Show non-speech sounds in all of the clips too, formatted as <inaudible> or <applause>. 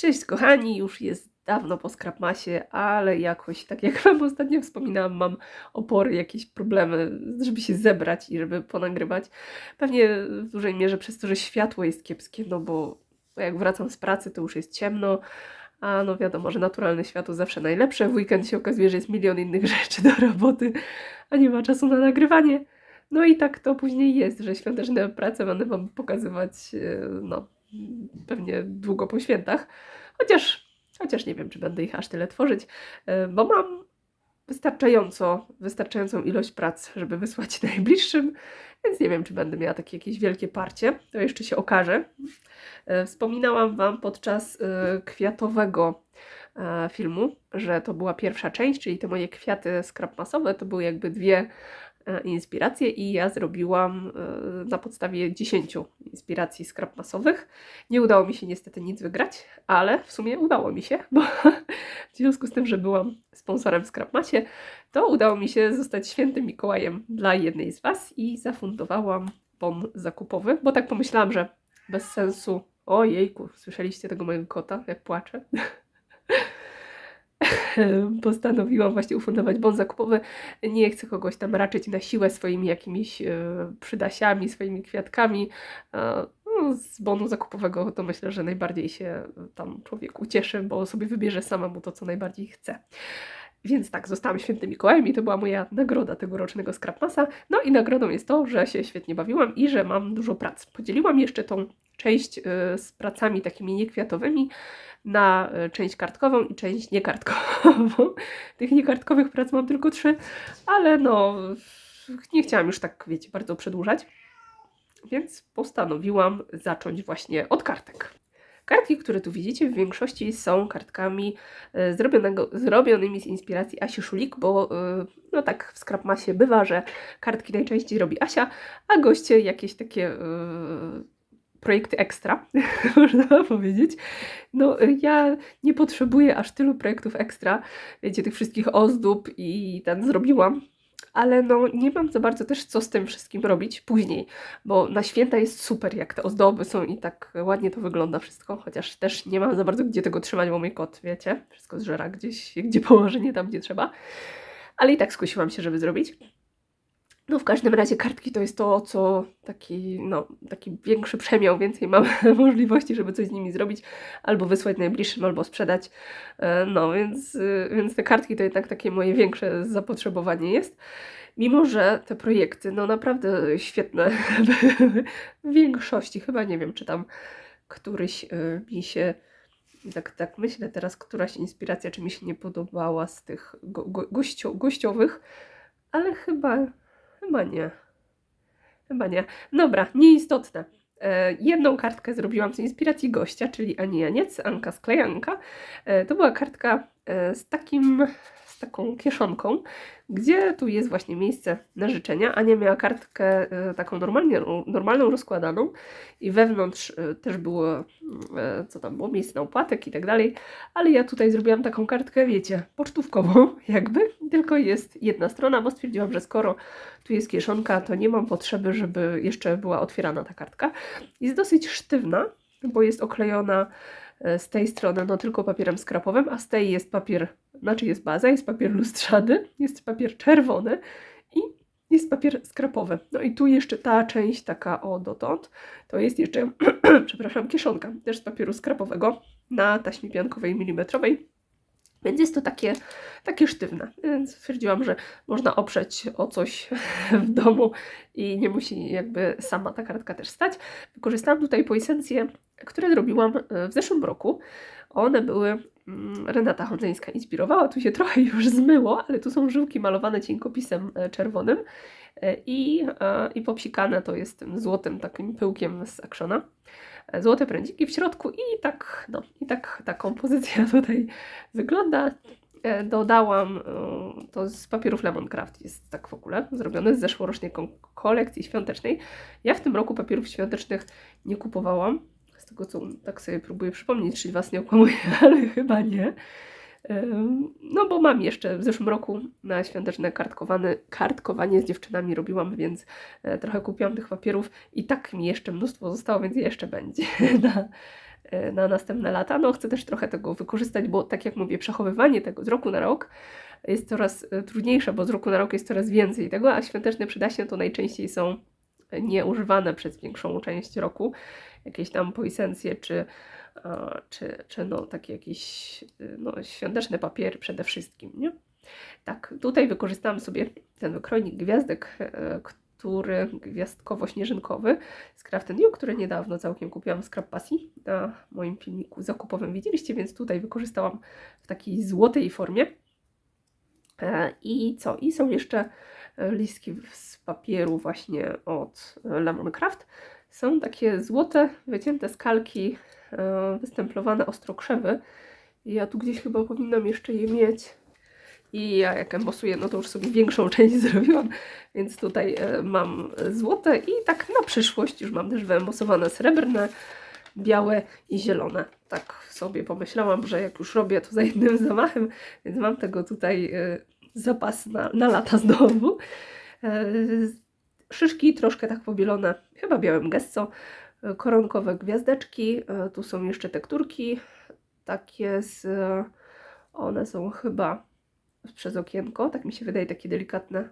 Cześć kochani, już jest dawno po Scrapmasie, ale jakoś, tak jak <laughs> Wam ostatnio wspominałam, mam opory, jakieś problemy, żeby się zebrać i żeby ponagrywać. Pewnie w dużej mierze przez to, że światło jest kiepskie, no bo jak wracam z pracy, to już jest ciemno, a no wiadomo, że naturalne światło zawsze najlepsze. W weekend się okazuje, że jest milion innych <laughs> rzeczy do roboty, a nie ma czasu na nagrywanie. No i tak to później jest, że świąteczne prace będę Wam pokazywać, e, no, pewnie długo po świętach. Chociaż, chociaż nie wiem, czy będę ich aż tyle tworzyć, e, bo mam wystarczająco, wystarczającą ilość prac, żeby wysłać <laughs> najbliższym, więc nie wiem, czy będę miała takie jakieś wielkie parcie. To jeszcze się okaże. E, Wspominałam Wam podczas e, kwiatowego filmu, że to była pierwsza część, czyli te moje kwiaty skrapmasowe, to były jakby dwie inspiracje i ja zrobiłam e, na podstawie 10 inspiracji skrapmasowych. Nie udało mi się niestety nic wygrać, ale w sumie udało mi się, bo <laughs> w związku z tym, że byłam sponsorem w Scrapmasie, to udało mi się zostać świętym Mikołajem dla jednej z Was i zafundowałam bon zakupowy, bo tak pomyślałam, że bez sensu. O jejku, słyszeliście tego mojego kota, jak płacze? <laughs> <laughs> Postanowiłam właśnie ufundować bon zakupowy. Nie chcę kogoś tam raczyć na siłę swoimi jakimiś e, przydasiami, swoimi kwiatkami. E, no, z bonu zakupowego to myślę, że najbardziej się tam człowiek ucieszy, bo sobie wybierze samemu to, co najbardziej chce. Więc tak, zostałam świętym Mikołajem i to była moja nagroda tegorocznego Scrapmasa. No i nagrodą jest to, że się świetnie bawiłam i że mam dużo prac. Podzieliłam jeszcze tą część y, z pracami takimi niekwiatowymi na y, część kartkową i część niekartkową. <laughs> Tych niekartkowych prac mam tylko trzy, ale no nie chciałam już tak, wiecie, bardzo przedłużać. Więc postanowiłam zacząć właśnie od kartek. Kartki, które tu widzicie, w większości są kartkami e, zrobionymi z inspiracji Asi Szulik, bo e, no tak w Scrapmasie bywa, że kartki najczęściej robi Asia, a goście jakieś takie e, projekty ekstra, <laughs> można powiedzieć. No ja nie potrzebuję aż tylu projektów ekstra, wiecie, tych wszystkich ozdób i ten zrobiłam, ale no nie mam za bardzo też co z tym wszystkim robić później, bo na święta jest super, jak te ozdoby są i tak ładnie to wygląda wszystko, chociaż też nie mam za bardzo gdzie tego trzymać, bo mój kot, wiecie, wszystko zżera gdzieś, gdzie położy, nie tam, gdzie trzeba. Ale i tak skusiłam się, żeby zrobić. No w każdym razie kartki to jest to, co taki, no, taki większy przemiał, więcej mam <laughs> możliwości, żeby coś z nimi zrobić, albo wysłać najbliższym, albo sprzedać. E, No więc, y, więc te kartki to jednak takie moje większe zapotrzebowanie jest. Mimo, że te projekty, no naprawdę świetne <laughs> w większości, chyba nie wiem, czy tam któryś y, mi się, tak, tak myślę teraz, któraś inspiracja, czy mi się nie podobała z tych go, go, gościo, gościowych, ale chyba, chyba nie. Chyba nie. Dobra, nieistotne. E, jedną kartkę zrobiłam z inspiracji gościa, czyli Ani Janiec, Anka Sklejanka. E, to była kartka e, z takim, taką kieszonką, gdzie tu jest właśnie miejsce na życzenia. Ania miała kartkę e, taką normalnie, normalną, rozkładaną i wewnątrz e, też było, e, co tam było, miejsce na opłatek i tak dalej, ale ja tutaj zrobiłam taką kartkę, wiecie, pocztówkową <laughs> jakby, tylko jest jedna strona, bo stwierdziłam, że skoro tu jest kieszonka, to nie mam potrzeby, żeby jeszcze była otwierana ta kartka. Jest dosyć sztywna, bo jest oklejona z tej strony no tylko papierem skrapowym, a z tej jest papier, znaczy jest baza, jest papier lustrzany, jest papier czerwony i jest papier skrapowy. No i tu jeszcze ta część taka o dotąd, to jest jeszcze, <clears throat> przepraszam, kieszonka, też z papieru skrapowego na taśmie piankowej milimetrowej. Więc jest to takie, takie sztywne. Więc stwierdziłam, że można oprzeć o coś <laughs> w domu i nie musi jakby sama ta kartka też stać. Wykorzystałam tutaj poesencje, które zrobiłam e, w zeszłym roku. One były, mm, Renata Chodzeńska inspirowała, tu się trochę już zmyło, ale tu są żyłki malowane cienkopisem e, czerwonym e, i, e, i popsikane to jest tym złotym takim pyłkiem z Actiona. E, Złote prędziki w środku i tak, no, i tak ta kompozycja <laughs> tutaj wygląda. Dodałam to z papierów Lemoncraft, jest tak w ogóle zrobione z zeszłorocznej kolekcji świątecznej. Ja w tym roku papierów świątecznych nie kupowałam, tego co tak sobie próbuję przypomnieć, czy Was nie okłamuję, <laughs> ale chyba nie. No bo mam jeszcze w zeszłym roku na świąteczne kartkowane, kartkowanie z dziewczynami robiłam, więc e, trochę kupiłam tych papierów i tak mi jeszcze mnóstwo zostało, więc jeszcze będzie <laughs> na, e, na następne lata. No chcę też trochę tego wykorzystać, bo tak jak mówię, przechowywanie tego z roku na rok jest coraz e, trudniejsze, bo z roku na rok jest coraz więcej tego, a świąteczne przydaśnie to najczęściej są nieużywane przez większą część roku. Jakieś tam poisencje czy, e, czy, czy no, takie jakieś e, no, świąteczne papiery przede wszystkim, nie? Tak, tutaj wykorzystałam sobie ten wykrojnik gwiazdek, e, który gwiazdkowo-śnieżynkowy z Craft You, który niedawno całkiem kupiłam Scrap Pasji na moim filmiku zakupowym widzieliście, więc tutaj wykorzystałam w takiej złotej formie. I co? I są jeszcze listki z papieru właśnie od Lemoncraft. Są takie złote, wycięte skalki, e, wystemplowane ostrokrzewy. Ja tu gdzieś chyba powinnam jeszcze je mieć. I ja jak embosuję, no to już sobie większą <laughs> część zrobiłam, więc tutaj e, mam złote i tak na przyszłość już mam też wyembosowane srebrne, białe i zielone. Tak sobie pomyślałam, że jak już robię to za jednym zamachem, więc mam tego tutaj e, zapas na, na lata znowu. Szyszki troszkę tak pobielone, chyba białym gesso. Koronkowe gwiazdeczki. Tu są jeszcze tekturki. Takie z... One są chyba przez okienko. Tak mi się wydaje, takie delikatne.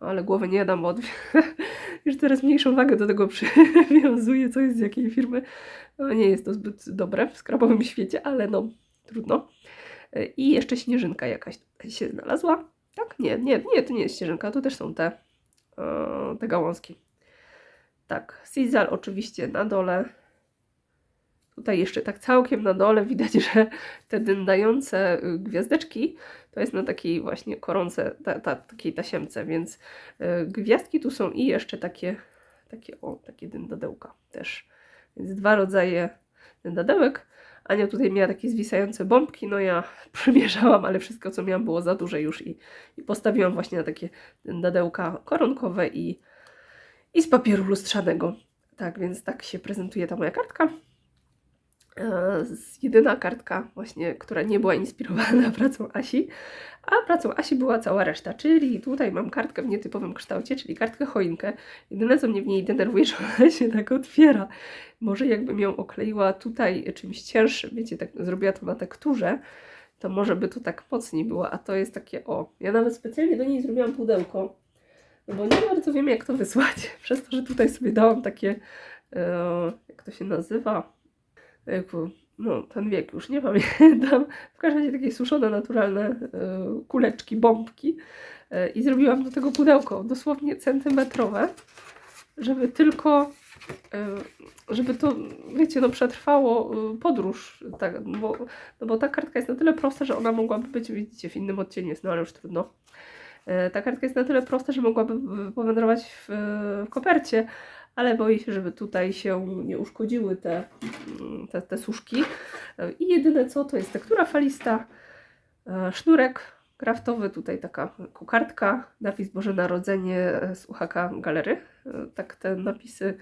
Ale głowy nie dam, bo <laughs> już teraz mniejszą wagę do tego przywiązuję, co jest z jakiej firmy. No, nie jest to zbyt dobre w skrabowym świecie, ale no trudno. I jeszcze śnieżynka jakaś się znalazła. Tak? Nie, nie, nie, to nie jest śnieżynka, to też są te E, te gałązki. Tak, Sizal oczywiście na dole. Tutaj jeszcze tak całkiem na dole widać, <laughs> że te dyndające y, gwiazdeczki to jest na takiej właśnie koronce, ta, ta, takiej tasiemce, więc y, gwiazdki tu są i jeszcze takie, takie o, takie dyndadełka też. Więc dwa rodzaje dyndadełek. Ania tutaj miała takie zwisające bombki, no ja <laughs> przymierzałam, ale wszystko co miałam było za duże już i, i postawiłam właśnie na takie dadełka koronkowe i, i z papieru lustrzanego. Tak, więc tak się prezentuje ta moja kartka. Jedyna kartka właśnie, która nie była inspirowana <laughs> pracą Asi, a pracą Asi była cała reszta, czyli tutaj mam kartkę w nietypowym kształcie, czyli kartkę choinkę. Jedyne co mnie w niej denerwuje, <laughs> że ona się tak otwiera. Może jakbym ją okleiła tutaj czymś cięższym, wiecie, tak zrobiła to na tekturze, to może by to tak mocniej było, a to jest takie o. Ja nawet specjalnie do niej zrobiłam pudełko, no bo nie bardzo wiem jak to wysłać, <laughs> przez to, że tutaj sobie dałam takie, e, jak to się nazywa, no ten wiek już nie pamiętam, w każdym razie takie suszone, naturalne e, kuleczki, bombki e, i zrobiłam do tego pudełko dosłownie centymetrowe, żeby tylko e, żeby to, wiecie, no przetrwało podróż, tak, bo, no bo ta kartka jest na tyle prosta, że ona mogłaby być, widzicie, w innym odcieniu jest, no ale już trudno. Ta kartka jest na tyle prosta, że mogłaby powędrować w, w kopercie, ale boję się, żeby tutaj się nie uszkodziły te, te, te suszki. I jedyne co, to jest tektura falista, e, sznurek kraftowy, tutaj taka kokardka, napis Boże Narodzenie z UHK Galery. E, tak te napisy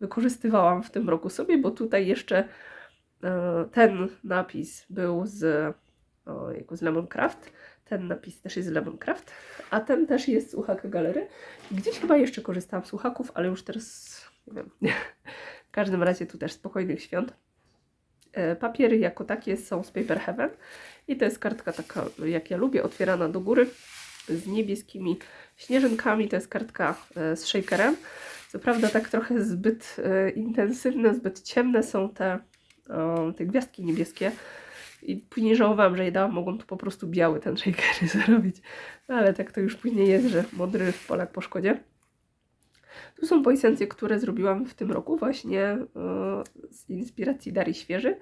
wykorzystywałam w tym roku sobie, bo tutaj jeszcze e, ten napis był z, o, z Lemoncraft, ten napis też jest z Lemoncraft, a ten też jest z UHK Galery. Gdzieś chyba jeszcze korzystałam z słuchaków, ale już teraz nie wiem. W każdym razie tu też spokojnych świąt. E, papiery jako takie są z Paper Heaven i to jest kartka taka, jak ja lubię, otwierana do góry z niebieskimi śnieżynkami. To jest kartka e, z shakerem. Co prawda tak trochę zbyt e, intensywne, zbyt ciemne są te, te gwiazdki niebieskie, i później żałowałam, że je dałam, mogłam tu po prostu biały ten shaker <laughs> zrobić. No, ale tak to już później jest, że modry Polak po szkodzie. Tu są poisencje, które zrobiłam w tym roku właśnie e, z inspiracji Darii Świeży.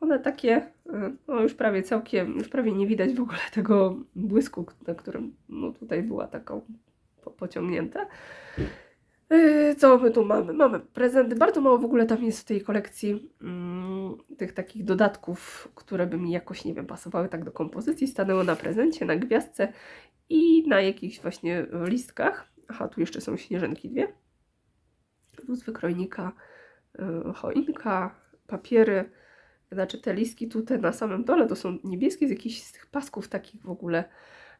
One takie, e, no już prawie całkiem, już prawie nie widać w ogóle <laughs> tego błysku, na którym no tutaj była taką po, pociągnięte. E, co my tu mamy? Mamy prezenty. Bardzo mało w ogóle tam jest w tej kolekcji mm, tych takich dodatków, które by mi jakoś, nie wiem, pasowały tak do kompozycji. Stanęło na prezencie, na gwiazdce i na jakichś właśnie listkach. Aha, tu jeszcze są śnieżynki dwie. Tu wykrojnika yy, choinka, papiery. Znaczy te listki tutaj na samym dole to są niebieskie z jakichś z tych pasków takich w ogóle.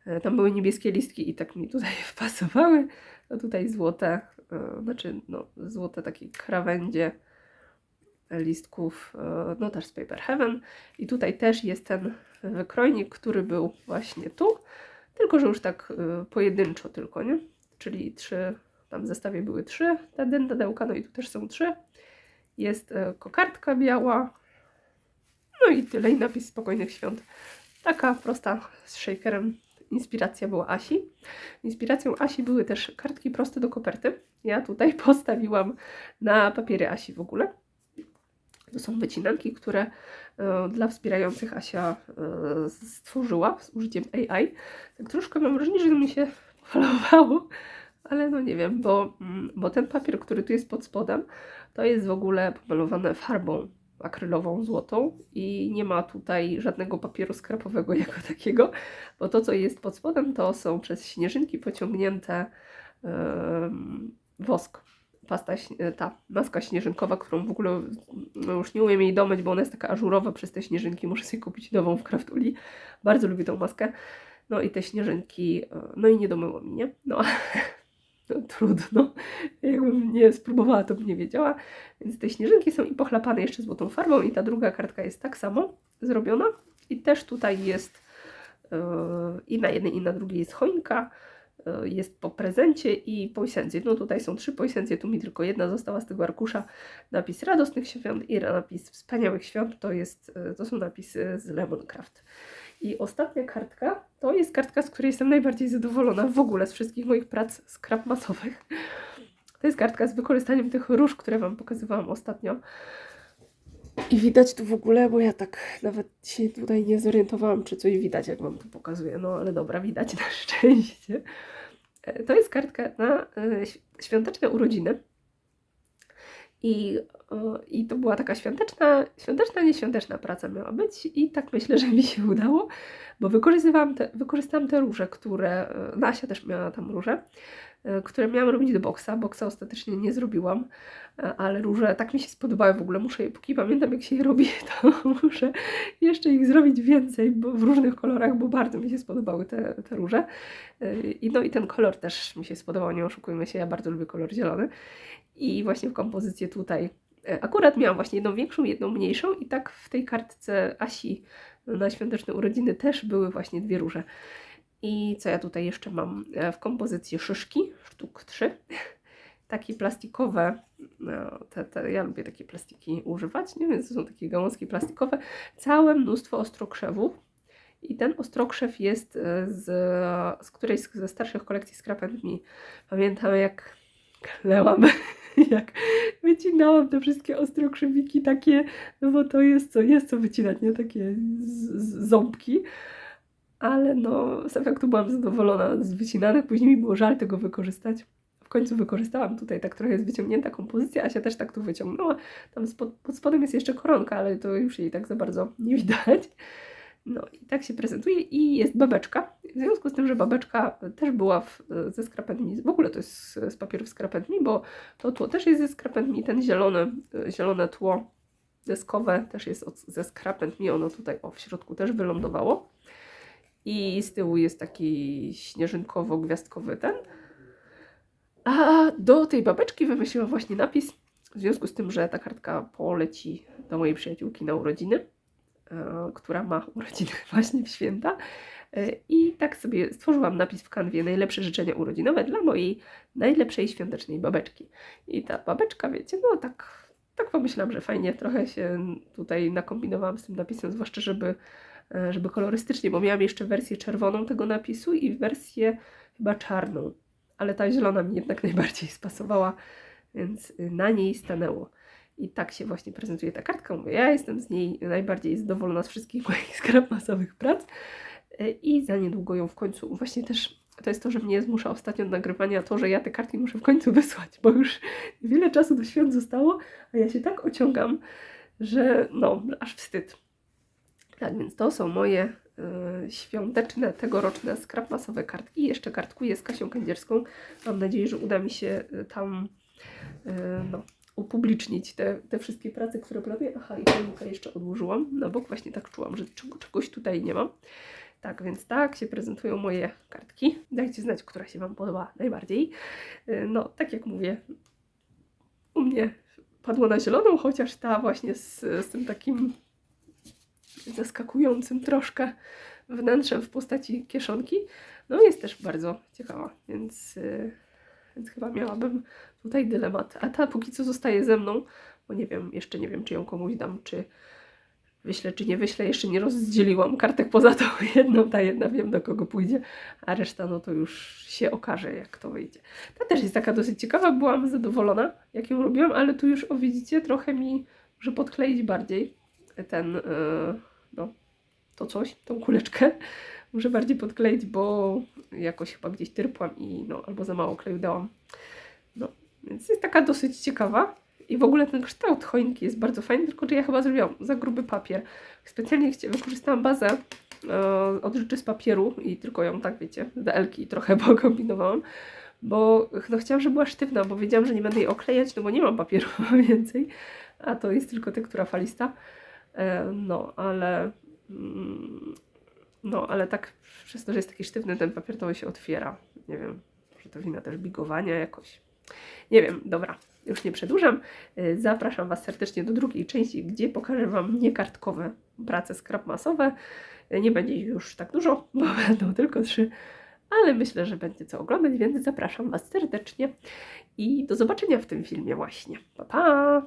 Yy, tam były niebieskie listki i tak mi tutaj <laughs> wpasowały. A tutaj złote, yy, znaczy no, złote takie krawędzie listków, e, no też z Paper Heaven. I tutaj też jest ten wykrojnik, który był właśnie tu, tylko że już tak e, pojedynczo tylko, nie? Czyli trzy, tam w zestawie były trzy te dendadełka, no i tu też są trzy. Jest e, kokardka biała, no i tyle, i napis Spokojnych Świąt. Taka prosta z shakerem. Inspiracja była Asi. Inspiracją Asi były też kartki proste do koperty. Ja tutaj <laughs> postawiłam na papiery Asi w ogóle. To są wycinanki, które e, dla wspierających Asia e, stworzyła z użyciem AI. Tak troszkę mam wrażenie, że mi się <laughs> falowało, ale no nie wiem, bo, mm, bo ten papier, który tu jest pod spodem, to jest w ogóle pomalowane farbą akrylową złotą i nie ma tutaj żadnego papieru skrapowego <laughs> jako takiego, bo to, co jest pod spodem, to są przez śnieżynki pociągnięte em, wosk. Pasta, śnie- ta maska śnieżynkowa, którą w ogóle no już nie umiem jej domyć, bo ona jest taka ażurowa przez te śnieżynki. Muszę sobie kupić nową w Craftuli. Bardzo lubię tą maskę. No i te śnieżynki, e, no i nie domyło mi, nie? No, <laughs> no <laughs> trudno. Jakbym nie spróbowała, to bym nie wiedziała. Więc te śnieżynki są i pochlapane jeszcze złotą farbą i ta druga kartka jest tak samo zrobiona. I też tutaj jest yy, i na jednej i na drugiej jest choinka, yy, jest po prezencie i poisencje. No tutaj są trzy poisencje, tu mi tylko jedna została z tego arkusza. Napis radosnych świąt i napis wspaniałych świąt to, jest, yy, to są napisy z Lemoncraft. I ostatnia kartka to jest kartka, z której jestem najbardziej zadowolona w ogóle z wszystkich moich prac scrap masowych. To jest kartka z wykorzystaniem tych róż, które Wam pokazywałam ostatnio. I widać tu w ogóle, bo ja tak nawet się tutaj nie zorientowałam, czy coś widać, jak Wam to pokazuję. No ale dobra, widać na szczęście. E, To jest kartka na e, świąteczne urodziny. I, I to była taka świąteczna, świąteczna, nieświąteczna praca miała być. I tak myślę, że mi się udało, bo wykorzystywałam te, wykorzystałam te róże, które, e, Nasia też miała tam róże, które miałam robić do boksa. Boksa ostatecznie nie zrobiłam, e, ale róże tak mi się spodobały w ogóle. Muszę je, póki pamiętam jak się je robi, <laughs> to muszę jeszcze ich zrobić więcej bo, w różnych kolorach, bo bardzo mi się spodobały te, te róże. E, I no i ten kolor też mi się spodobał, nie oszukujmy się, ja bardzo lubię kolor zielony. I właśnie w kompozycję tutaj e, akurat miałam właśnie jedną większą, jedną mniejszą i tak w tej kartce Asi na świąteczne urodziny też były właśnie dwie róże. I co ja tutaj jeszcze mam? E, W kompozycji szyszki, sztuk trzy. <laughs> Takie plastikowe, no, te, te, ja lubię takie plastiki używać, nie? więc to są takie gałązki plastikowe. Całe mnóstwo ostrokrzewów. I ten ostrokrzew jest e, z, z którejś ze starszych kolekcji Scrap. Pamiętam jak klełam, <laughs> jak wycinałam te wszystkie ostrokrzewiki takie, no bo to jest co, jest co wycinać, nie? Takie ząbki. Ale no, z efektu byłam zadowolona z wycinanych, później mi było żal tego wykorzystać. W końcu wykorzystałam tutaj, tak trochę jest wyciągnięta kompozycja, Asia też tak tu wyciągnęła. Tam spod, pod spodem jest jeszcze koronka, ale to już jej tak za bardzo nie widać. No i tak się prezentuje i jest babeczka. W związku z tym, że babeczka też była w, ze Me, w ogóle to jest z, papierów Me, bo to tło też jest ze Me, ten zielony, zielone tło deskowe też jest od, ze Me, ono tutaj o, w środku też wylądowało. I z tyłu jest taki śnieżynkowo-gwiazdkowy ten. A do tej babeczki wymyśliłam właśnie napis, w związku z tym, że ta kartka poleci do mojej przyjaciółki na urodziny, e, która ma urodziny <laughs> właśnie w święta. E, I tak sobie stworzyłam napis w kanwie najlepsze życzenia urodzinowe dla mojej najlepszej świątecznej babeczki. I ta babeczka, wiecie, no tak, tak pomyślałam, że fajnie trochę się tutaj nakombinowałam z tym napisem, zwłaszcza żeby, żeby kolorystycznie, bo miałam jeszcze wersję czerwoną tego napisu i wersję chyba czarną, ale ta zielona mi jednak <laughs> najbardziej spasowała, więc y, na niej stanęło. I tak się właśnie prezentuje ta kartka. Mówię, ja jestem z niej najbardziej zadowolona z wszystkich <laughs> moich scrap masowych prac y, i za niedługo ją w końcu, właśnie też to jest to, że mnie zmusza ostatnio do nagrywania to, że ja te kartki muszę w końcu wysłać, bo już wiele czasu do świąt zostało, a ja się tak ociągam, że no, aż wstyd. Tak więc to są moje y, świąteczne, tegoroczne scrap masowe kartki. Jeszcze kartkuję z Kasią Kędzierską. Mam nadzieję, że uda mi się y, tam y, no, upublicznić te, te wszystkie prace, które planuję. Aha, i choinkę jeszcze odłożyłam na bok. Właśnie tak czułam, że czego, czegoś tutaj nie mam. Tak, więc tak się prezentują moje kartki. Dajcie znać, która się Wam podoba najbardziej. No, tak jak mówię, u mnie padło na zieloną, chociaż ta właśnie z, z tym takim zaskakującym troszkę wnętrzem w postaci kieszonki, no jest też bardzo ciekawa, więc, y, więc chyba miałabym tutaj dylemat. A ta póki co zostaje ze mną, bo nie wiem, jeszcze nie wiem, czy ją komuś dam, czy wyślę, czy nie wyślę. Jeszcze nie rozdzieliłam kartek poza tą jedną, ta jedna wiem do kogo pójdzie, a reszta no to już się okaże, jak to wyjdzie. Ta też jest taka dosyć ciekawa, byłam zadowolona, jak ją robiłam, ale tu już, o widzicie, trochę mi, że podkleić bardziej ten, yy, no, to coś, tą kuleczkę. <laughs> Muszę bardziej podkleić, bo jakoś chyba gdzieś tyrpłam i no, albo za mało kleju dałam. No, więc jest taka dosyć ciekawa. I w ogóle ten kształt choinki jest bardzo fajny, tylko że ja chyba zrobiłam za gruby papier. Specjalnie wykorzystałam bazę e, od rzeczy z papieru i tylko ją tak, wiecie, z DL-ki trochę <laughs> pokombinowałam, bo no, chciałam, żeby była sztywna, bo wiedziałam, że nie będę jej oklejać, no bo nie mam papieru <laughs> więcej, a to jest tylko tektura falista. E, no, ale mm, no, ale tak przez to, że jest taki sztywny ten papier, to się otwiera. Nie wiem, może to wina też bigowania jakoś. Nie wiem, dobra, już nie przedłużam. Y, Zapraszam Was serdecznie do drugiej części, gdzie pokażę Wam niekartkowe prace scrapmasowe. Y, Nie będzie już tak dużo, <laughs> bo będą tylko trzy, ale myślę, że będzie co oglądać, więc zapraszam Was serdecznie i do zobaczenia w tym filmie właśnie. Pa, pa!